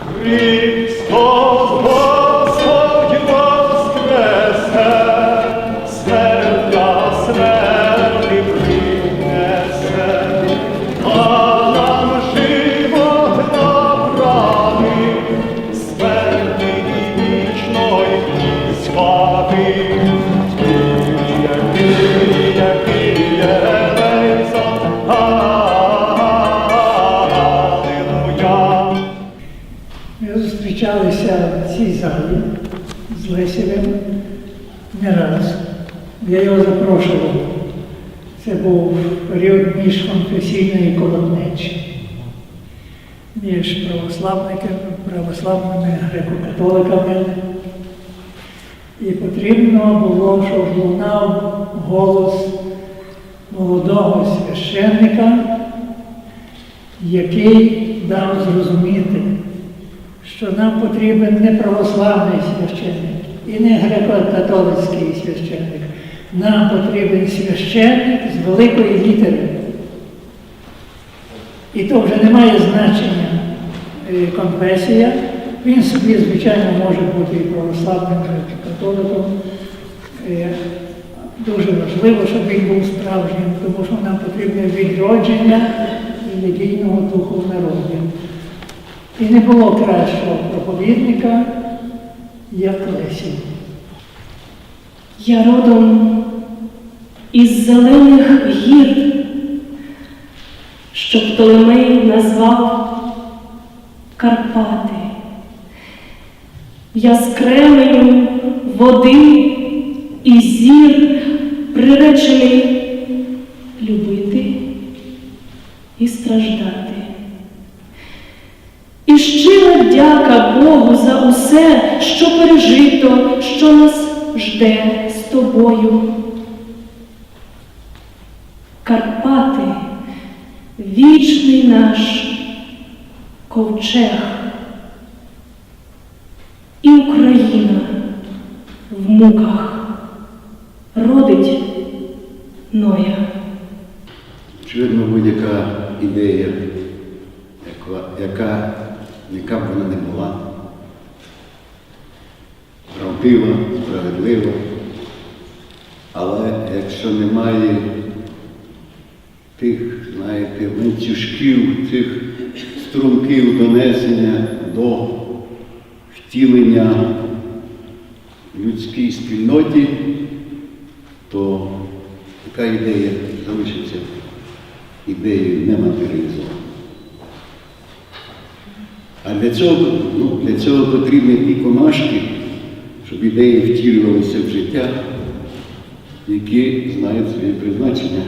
Христос зустрічалися в цій залі з Лесівим не раз. Я його запрошував. Це був період міжконфесійної колотнечі між православниками, православними греко-католиками. І потрібно було, щоб лунав голос молодого священника, який дав зрозуміти, що нам потрібен не православний священник і не греко-католицький священник. Нам потрібен священник з великої літери. І то вже не має значення е, конфесія. Він собі, звичайно, може бути і православним, і католиком. Е, Дуже важливо, щоб він був справжнім, тому що нам потрібне відродження релігійного духу в. І не було кращого проповідника, як Лесі. Я родом із зелених гір, що Птолемей назвав Карпати. Я з кременю води і зір приречений наш ковчег. І Україна в муках родить Ноя. Очевидно, будь-яка ідея, яка, яка, б вона не була, правдива, справедлива, але якщо немає тих, знаєте, ланцюжків, цих струмків донесення до втілення людській спільноті, то така ідея залишиться ідеєю нематеріалізованою. А для цього, ну, для цього потрібні ті комашки, щоб ідеї втілювалися в життя, які знають своє призначення.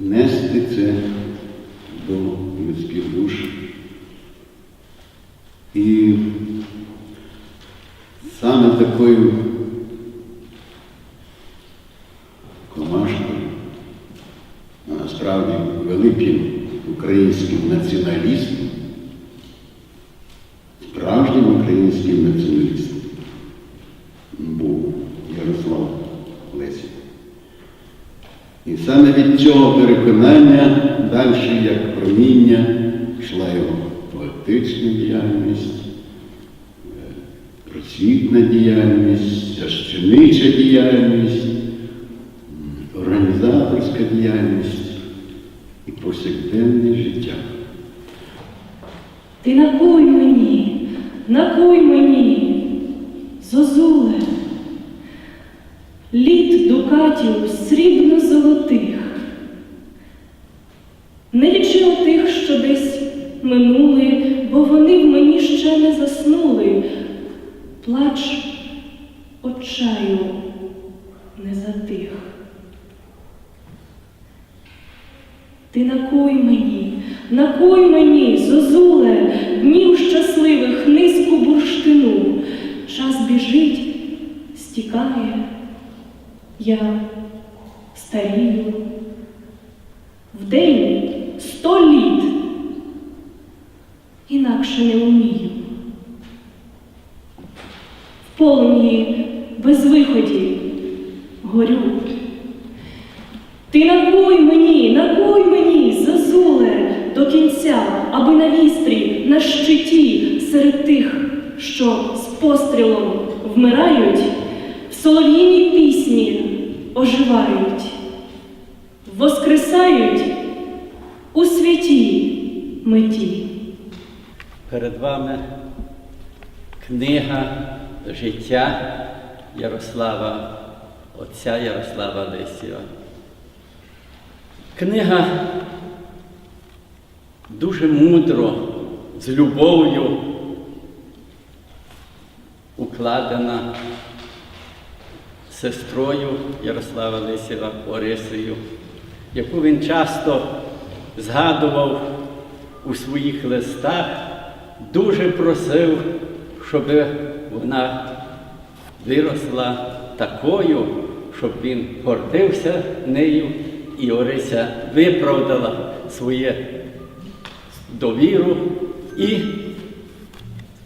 Нести це до людських душ. І саме такою комашкою, а насправді великим українським націоналістом, справжнім українським націоналістом був Ярослав Лесів. І саме від цього переконання далі, як проміння, йшла його поетична діяльність, е, просвітна діяльність, священича діяльність, організаторська діяльність і повсякденне життя. Ти накуй мені, накуй мені, зозуле, літ дукатів срібно-золотих. Не лічи тих, що десь минули, бо вони в мені ще не заснули. Плач очаю не затих. Ти накуй мені, накуй мені, зозуле, днів щасливих низьку бурштину. Час біжить, стікає, я старію. Вдень сто літ, інакше не умію. В полум'ї без виході горю. Ти накуй мені, накуй мені, зазуле, до кінця, аби на вістрі, на щиті, серед тих, що з пострілом вмирають, в солов'їній пісні оживають, воскресають у святій меті. Перед вами книга життя Ярослава, отця Ярослава Лисєва. Книга дуже мудро, з любов'ю укладена сестрою Ярослава Лисєва Орисою, яку він часто згадував у своїх листах, дуже просив, щоб вона виросла такою, щоб він гордився нею, і Орися виправдала своє довіру і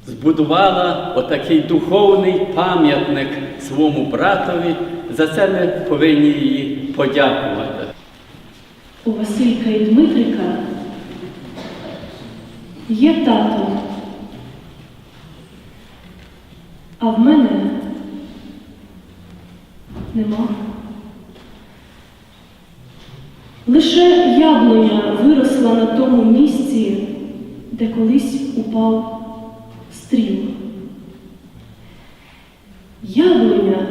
збудувала отакий духовний пам'ятник своєму братові. За це ми повинні їй подякувати. У Василька і Дмитрика є тато, а в мене нема. Лише яблуня виросла на тому місці, де колись упав стріл. Яблуня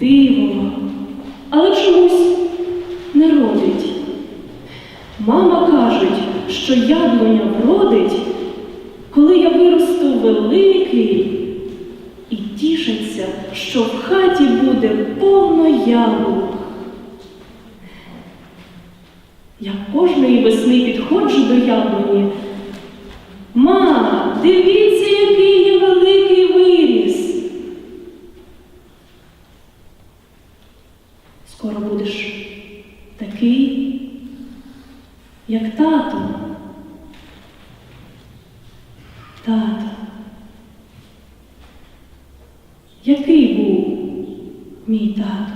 диво, але чомусь не родить. Мама кажуть, що яблуня вродить, коли я виросту великий, тішаться, що в хаті буде повно яблук. Я кожної весни підходжу до яблуні. Ма, дивіться, який я великий виріс. Скоро будеш такий, як. Тато. Який був мій тато?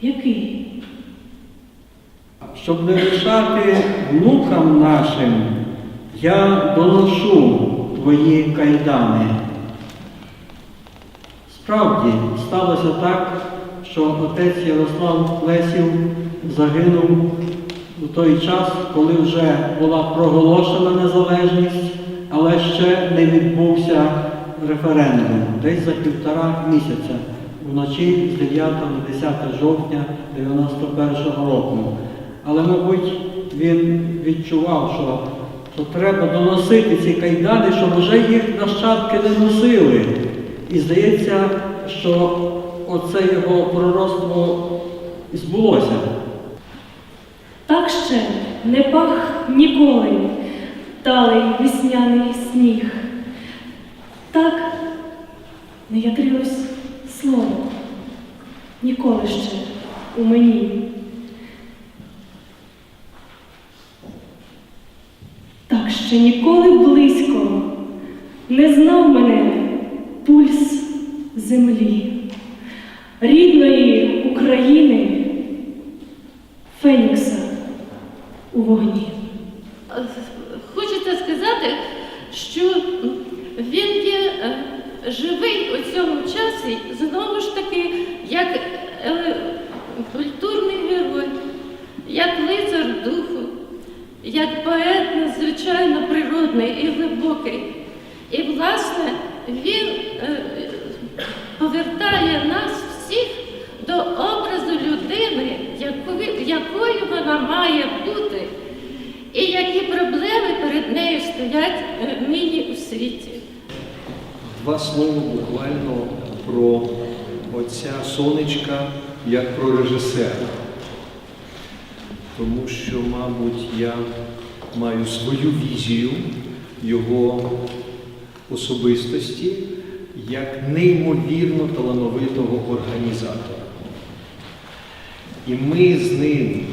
Який? Щоб не лишати внукам нашим, я доношу твої кайдани. Справді сталося так, що отець Ярослав Лесів загинув у той час, коли вже була проголошена незалежність, але ще не відбувся референдум, десь за півтора місяця, вночі з 9 на 10 жовтня 91-го року. Але, мабуть, він відчував, що, що треба доносити ці кайдани, щоб вже їх нащадки не носили. І здається, що оце його пророцтво збулося. Так ще не пах ніколи талий весняний сніг. Так не ядрилось слово ніколи ще у мені. Так ще ніколи близько не знав мене пульс землі, рідної України, Фенікса у вогні. Хочеться сказати, що він є е, живий у цьому часі, знову ж таки, як е, культурний герой, як лицар духу, як поет надзвичайно природний і глибокий. І, власне, він е, повертає нас всіх до образу людини, якою, вона має бути, і які проблеми перед нею стоять е, нині у світі. Два слова буквально про отця Сонечка як про режисера. Тому що, мабуть, я маю свою візію його особистості як неймовірно талановитого організатора. І ми з ним,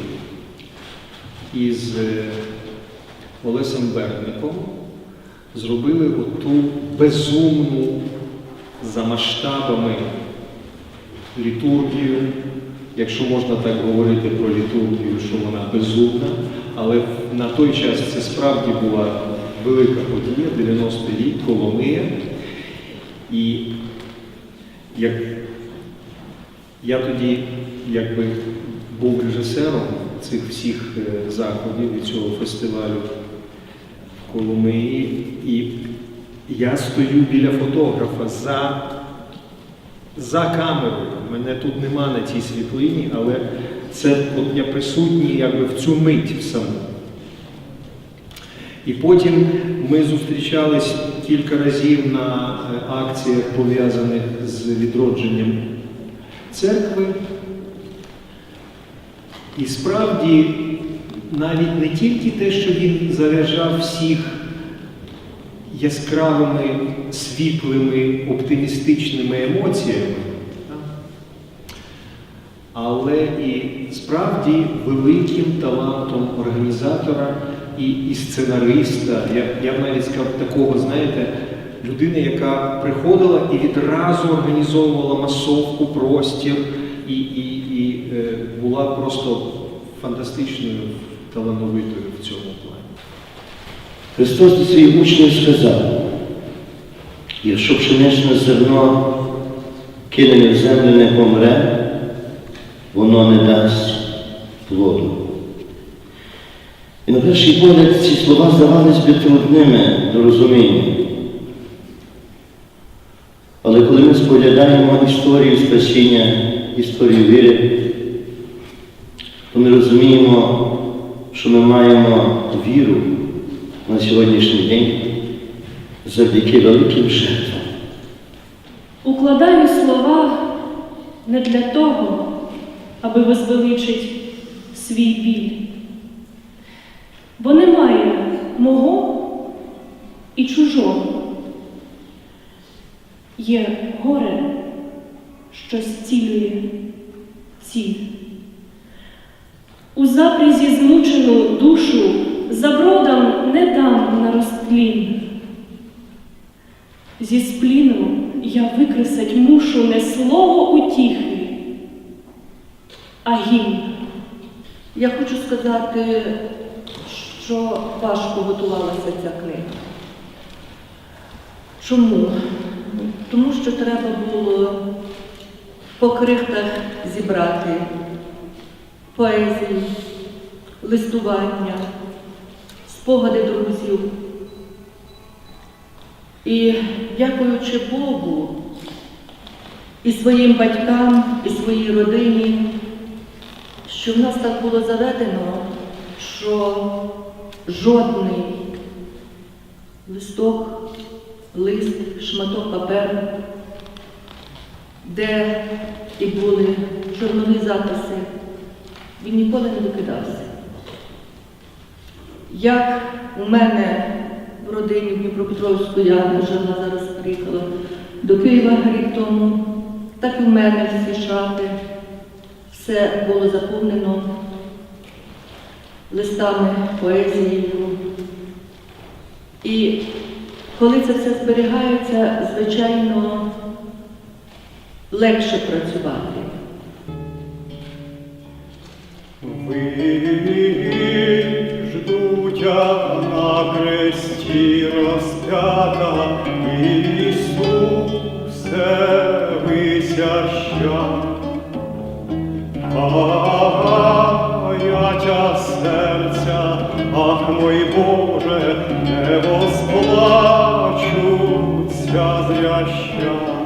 із е, Олесем Берником, зробили оту безумну за масштабами літургію якщо можна так говорити про літургію, що вона безумна, але на той час це справді була велика подія, 90-й рік, Коломия. І як я тоді якби був режисером цих всіх е, заходів і цього фестивалю Коломиї, і я стою біля фотографа за, за камерою. Мене тут нема на цій світлині, але це от я присутній якби в цю мить в саму. І потім ми зустрічались кілька разів на е, акціях, пов'язаних з відродженням церкви. І справді навіть не тільки те, що він заряджав всіх яскравими, світлими, оптимістичними емоціями, але і справді великим талантом організатора і, і сценариста. Я, б навіть сказав такого, знаєте, людини, яка приходила і відразу організовувала масовку, простір і, і, і е, була просто фантастичною талановитою в цьому плані. Христос до своїх учнів сказав, якщо пшеничне зерно кинене в землю не помре, воно не дасть плоду. І на перший погляд ці слова здавались би трудними до розуміння. Але коли ми споглядаємо історію спасіння, історію віри, то ми розуміємо, що ми маємо віру на сьогоднішній день завдяки великим жертвам. Укладаю слова не для того, аби возвеличить свій біль, бо немає мого і чужого. Є горе, що зцілює ціль. У запрізі змучену душу забродам не дам на розтлін. Зі спліну я викресать мушу не слово утіхи, а гімн. Я хочу сказати, що важко готувалася ця книга. Чому? Тому що треба було по крихтах зібрати поезію, листування, спогади друзів. І дякуючи Богу і своїм батькам, і своїй родині, що в нас так було заведено, що жодний листок, лист, шматок паперу, де і були чорнові записи, він ніколи не викидався. Як у мене в родині в Дніпропетровську, я вона зараз приїхала до Києва рік тому, так і в мене всі шафи все було заповнено листами, поезією. І коли це все зберігається, звичайно, легше працювати. На кресті розп'ята Ісусе висяща. Гаятя серця, ах мой Боже, не возплачуться зряща.